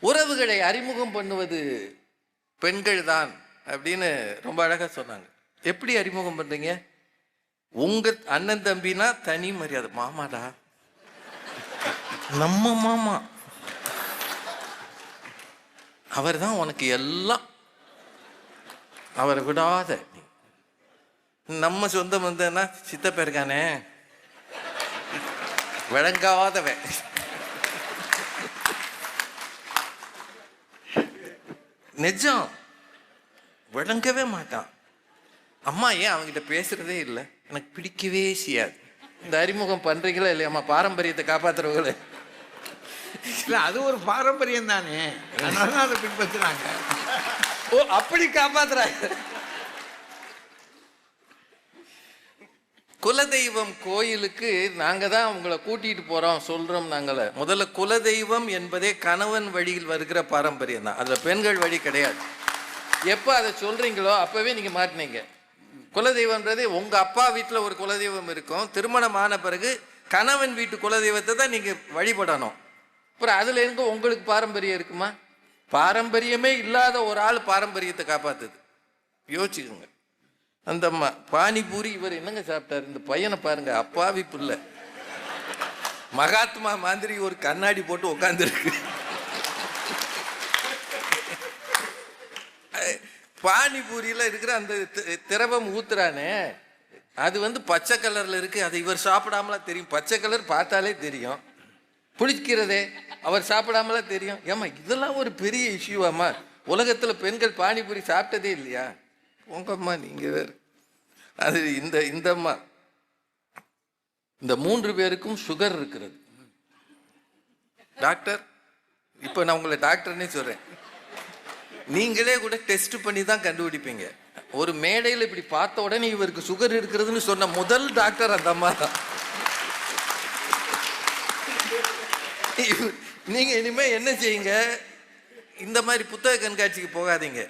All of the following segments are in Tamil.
உறவுகளை அறிமுகம் பண்ணுவது பெண்கள் தான் அப்படின்னு ரொம்ப அழகாக சொன்னாங்க. எப்படி அறிமுகம் பண்ணுறீங்க உங்க அண்ணன் தம்பினா தனி மரியாதை. மாமாடா. நம்ம மாமா. அவர் தான் உனக்கு எல்லாம். அவரை விடாத நம்ம சொந்தம் வந்தேன்னா சித்தப்பா இருக்கானே. விளங்காதவன். நிஜம். விளங்கவே மாட்டான். அம்மா ஏன் அவங்ககிட்ட பேசுறதே இல்லை? எனக்கு பிடிக்கவே செய்யாது. இந்த அறிமுகம் பண்றீங்களா இல்லையாம்மா பாரம்பரியத்தை காப்பாத்துறவங்களே. இல்ல அது ஒரு பாரம்பரியம் தானே அதனால தான் அதை பின்பற்றுறாங்க. ஓ அப்படி காப்பாத்துறாங்க. குலதெய்வம் கோயிலுக்கு நாங்கள் தான் அவங்கள கூட்டிகிட்டு போகிறோம் சொல்கிறோம் நாங்கள. முதல்ல குலதெய்வம் என்பதே கணவன் வழியில் வருகிற பாரம்பரியம் தான். அதில் பெண்கள் வழி கிடையாது. எப்போ அதை சொல்கிறீங்களோ அப்போவே நீங்கள் மாட்டினீங்க குலதெய்வம்ன்றது உங்கள் அப்பா வீட்டில் ஒரு குலதெய்வம் இருக்கும். திருமணம் ஆன பிறகு கணவன் வீட்டு குலதெய்வத்தை தான் நீங்கள் வழிபடணும். அப்புறம் அதுலேருந்து உங்களுக்கு பாரம்பரியம் இருக்குமா? பாரம்பரியமே இல்லாத ஒரு ஆள் பாரம்பரியத்தை காப்பாற்றுது யோசிச்சுக்கோங்க. அந்த பானிபூரி இவர் என்னங்க சாப்பிட்டாரு? இந்த பையனை பாருங்க அப்பாவி பிள்ளை. மகாத்மா மாதிரி ஒரு கண்ணாடி போட்டு உட்காந்துருக்கு பானிபூரியில் இருக்கிற அந்த தி- திரவம் ஊத்துறானே. அது வந்து பச்சை கலர்ல இருக்கு. அது இவர் சாப்பிடாமலாம் தெரியும். பச்சை கலர் பார்த்தாலே தெரியும். புளிக்கிறதே அவர் சாப்பிடாமலா தெரியும். ஏமா இதெல்லாம் ஒரு பெரிய இஷ்யூவாம்மா உலகத்தில் பெண்கள் பானிபூரி சாப்பிட்டதே இல்லையா? உங்க அம்மா நீங்க வேறு. அது இந்த இந்த அம்மா. இந்த மூன்று பேருக்கும் சுகர் இருக்கிறது. டாக்டர் இப்போ நான் உங்களை டாக்டர்னே சொல்கிறேன் நீங்களே கூட டெஸ்ட் பண்ணி தான் கண்டுபிடிப்பீங்க. ஒரு மேடையில் இப்படி பார்த்த உடனே இவருக்கு சுகர் இருக்கிறதுன்னு சொன்ன முதல் டாக்டர் அந்த அம்மா தான். நீங்கள் இனிமேல் என்ன செய்யுங்க? இந்த மாதிரி புத்தக கண்காட்சிக்கு போகாதீங்க.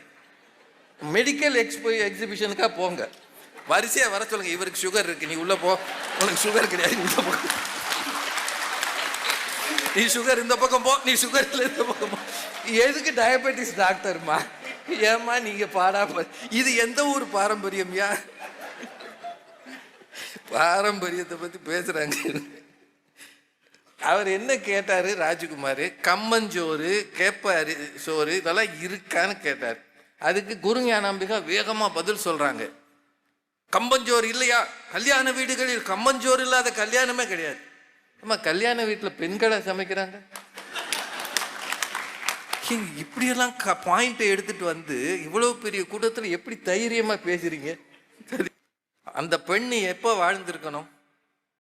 மெடிக்கல் எக்ஸ்போ எக்ஸிபிஷனுக்காக போங்க. வரிசையாக வர சொல்லுங்கள் இவருக்கு சுகர் இருக்கு. நீ உள்ளே போ. உனக்கு சுகர் கிடையாது. நீ போ நீ சுகர் இந்த பக்கம் போ. நீ சுகர் இல்லை இந்த பக்கம் போ. எதுக்கு டயபெட்டிஸ் டாக்டர்மா ஏம்மா நீங்கள் பாடா இது எந்த ஊர் பாரம்பரியம்யா பாரம்பரியத்தை பற்றி பேசுகிறாங்க அவர் என்ன கேட்டார்? ராஜகுமார். கம்மஞ்சோறு கேப்பாரு சோறு இதெல்லாம் இருக்கான்னு கேட்டார். அதுக்கு குருஞானாம்பிகா வேகமாக பதில் சொல்கிறாங்க கம்பஞ்சோறு இல்லையா? கல்யாண வீடுகளில் கம்பஞ்சோறு இல்லாத கல்யாணமே கிடையாது. நம்ம கல்யாண வீட்டில் பெண்களை சமைக்கிறாங்க? இப்படியெல்லாம் இப்படியெல்லாம் பாயிண்ட்டை எடுத்துட்டு வந்து இவ்வளோ பெரிய கூட்டத்தில் எப்படி தைரியமாக பேசுறீங்க? அந்த பெண் எப்போ வாழ்ந்திருக்கணும்?